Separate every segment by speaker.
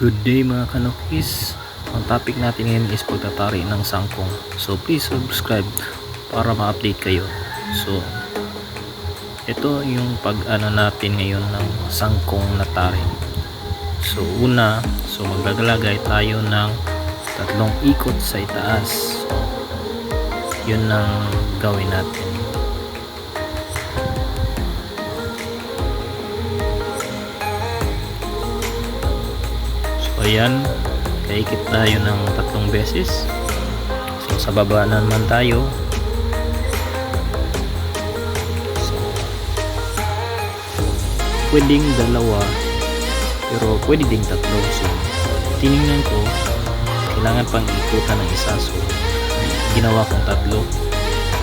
Speaker 1: Good day mga kanokis. Ang topic natin ngayon is pagtatari ng sangkong. So please subscribe para ma-update kayo. So ito yung pag ano natin ngayon ng sangkong na tari. So una, so maglalagay tayo ng tatlong ikot sa itaas. So yun ang gawin natin. So ayan, kaikit tayo ng tatlong beses. So sa baba na naman tayo. So, pwedeng dalawa, pero pwede ding tatlo. So tinignan ko, kailangan pang ikutan ng isa. So ginawa kong tatlo.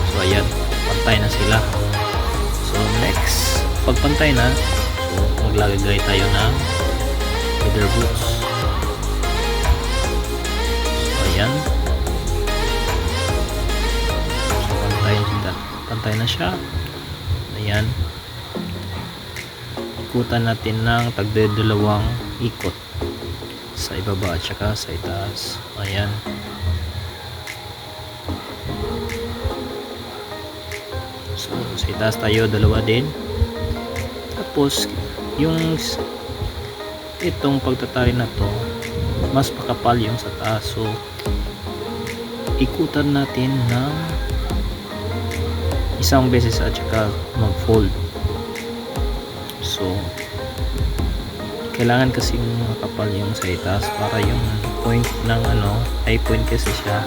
Speaker 1: So ayan, pantay na sila. So next, pag pantay na, so maglagay tayo ng leather boots. Ayan. So pantay pantay na siya. Ayan. Ikutan natin ng tagdadalawang ikot sa ibaba at saka sa itaas. Ayan. So, sa itaas tayo, dalawa din. Tapos, yung itong pagtatari na to, mas makapal yung sa taas. So, ikutan natin ng isang beses at saka mag-fold. So, kailangan kasing makapal yung sa itaas para yung point ng ano, high point kasi siya.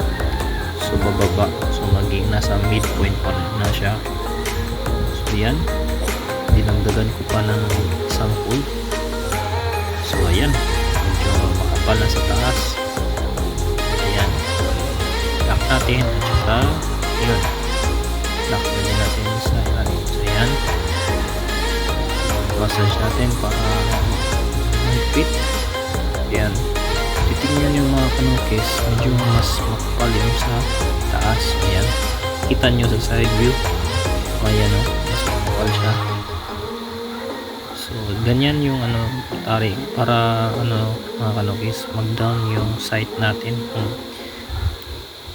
Speaker 1: So, bababa. So, maging nasa midpoint pa na siya. So, yan. Dinagdagan ko pa ng fold. So, ayan. Na sa taas. Ayan. Lock natin. At saka, yun. Lock na din natin sa ilalim. So, ayan. Massage natin para mag-fit. Ayan. Titingnan yung mga kanukis. Medyo mas makapal yung sa taas. Ayan. Kita nyo sa side view. Ayan o. Mas makapal siya. So, ganyan yung ano, tari. Para, ano, mga kanukis, mag-down yung sight natin. Kung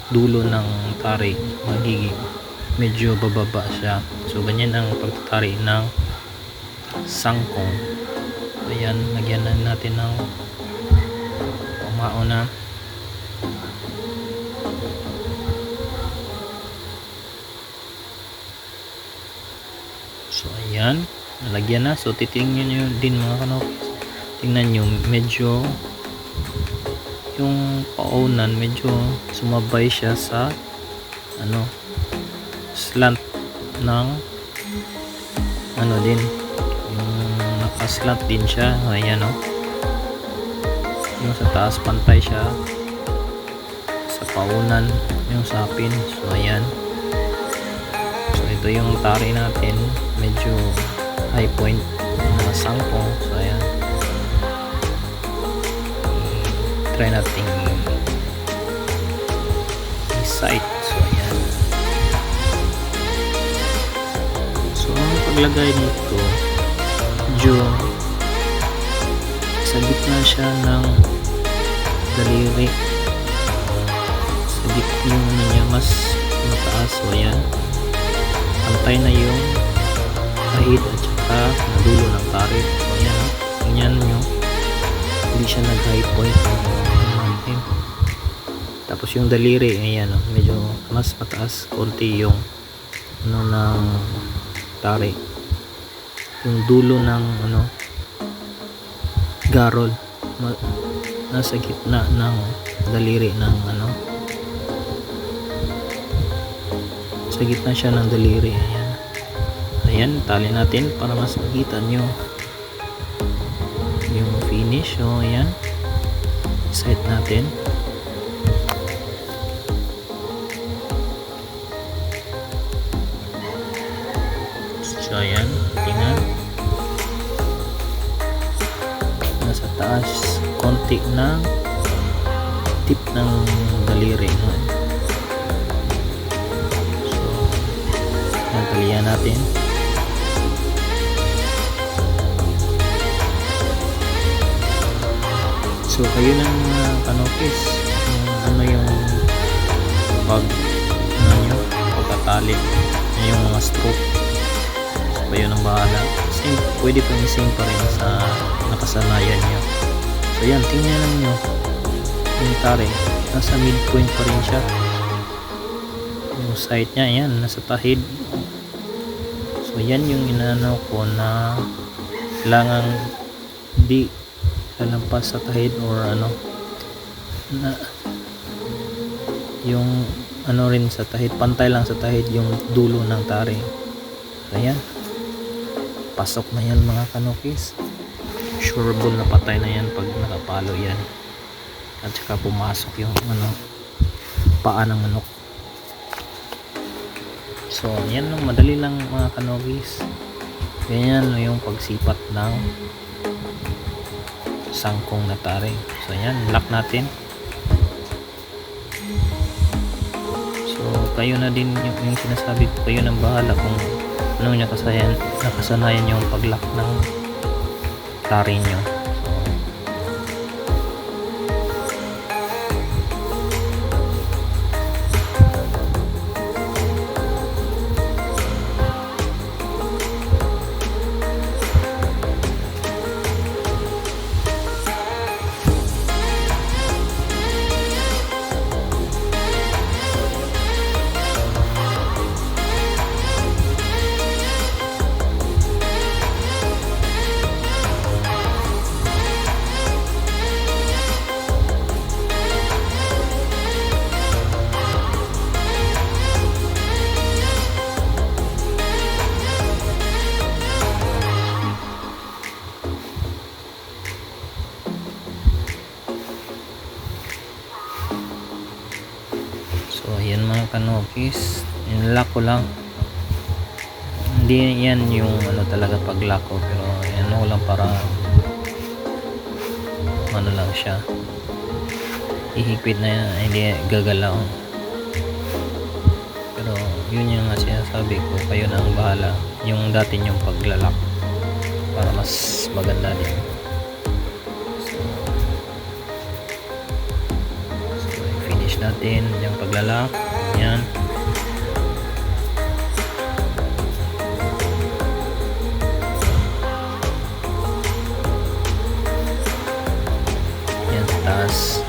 Speaker 1: dulo ng tari, magiging medyo bababa siya. So, ganyan ang pagtatari ng sangkong. Ayan, lagyan na natin ng pamao na. So, ayan. Nalagyan na. So, titingnan nyo din mga kanokis. Tingnan nyo, medyo yung paunan, medyo sumabay siya sa ano, slant ng ano din, yung nakaslant din siya. Ayan, o. Yung sa taas, pantay siya sa paunan, yung sapin. So, ayan. So, ito yung tari natin. Medyo high point na sangkong. So, ayan. Try natin i-sight. So, ayan. So, ang paglagay nito, medyo sa gitna siya ng daliri. Sa gitna yung ano niya, mas mataas. So, ayan. Pantay na yung at saka nadulo ng tari. So, ayan. Tingnan nyo. Hindi siya nag-high point natin. Tapos yung daliri, ayan, oh, medyo mas mataas konti yung ano ng tari. Yung dulo ng ano garol ma- nasa gitna ng daliri ng ano sa gitna siya ng daliri ayan ayan tali natin para mas makita nyo yung finish. So ayan. Set natin. So ayan. Tingnan nasa taas. Konti ng tip ng daliri. No? so yan talian natin so kayo ng mga kanokis, kung ano yung pag ano nyo, pagkatali, yung mga stroke. So kayo nang bahala. Same, pwede pong same pa rin sa nakasanayan nyo. So yan, tingnan lang nyo. Yung tare, nasa midpoint pa rin siya. Yung side niya, yan, nasa tahid. So yan yung inaano ko na kailangan di lalampas sa tahid or ano na yung ano rin sa tahid pantay lang sa tahid yung dulo ng tari. Ayan. Pasok na yan mga kanokis. Sureable na patay na yan pag nakapalo yan. At saka pumasok yung ano paa ng manok. So yan lang madali lang mga kanokis. Ganyan yung pagsipat ng sangkong na tare so yan lock natin. So kayo na din yung, yung sinasabi ko. Kayo nang bahala kung ano niya kasayan nakasanayan yung pag-lock ng tare nyo ayan mga kanokis. Inlock ko lang. Hindi yan yung ano talaga pag-lock ko. Pero ano ko lang para ano lang siya. Ihigpit na yan. Hindi gagalaw. Pero yun yung nga sinasabi ko. Kayo na ang bahala. Yung dati yung paglalak. Para mas maganda din. Finish natin yung paglalak. Yan. Yan taas.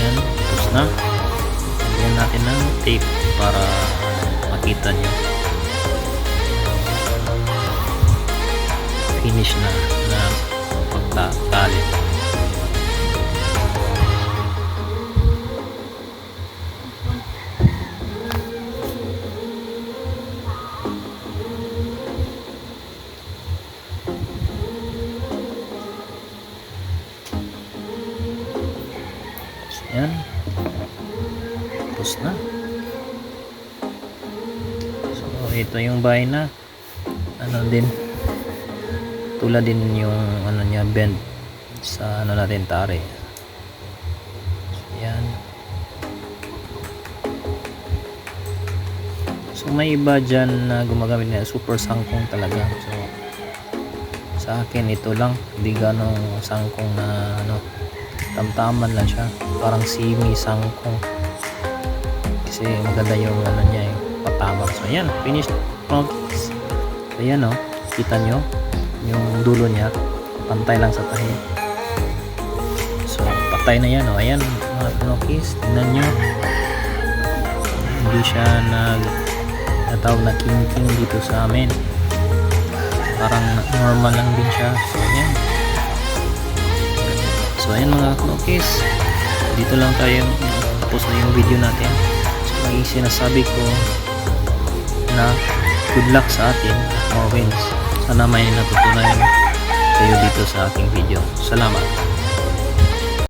Speaker 1: Yan. Tapos na. Lagyan natin ng tape para makita nyo finish na na pagtatali yan. Tapos na ito yung bahay na ano din tulad din yung ano niya bend sa ano natin tare. So, yan. So may iba dyan na gumagamit na super sangkong talaga. So sa akin ito lang. Hindi ganong sangkong na ano tamtaman lang siya. Parang simi sangkong kasi maganda yung ano niya yung patamang so yan finished projects so yan o kita nyo yung dulo niya. Pantay lang sa tahi. So patay na yan o ayan mga pinokis tingnan nyo. Hindi siya nag natawag na king king dito sa amin. Parang normal lang din siya. So ayan. So ayan mga pinokis dito lang tayo tapos na yung video natin. So lagi sinasabi ko na good luck sa atin at more wins. Sana may natutunan kayo dito sa aking video. Salamat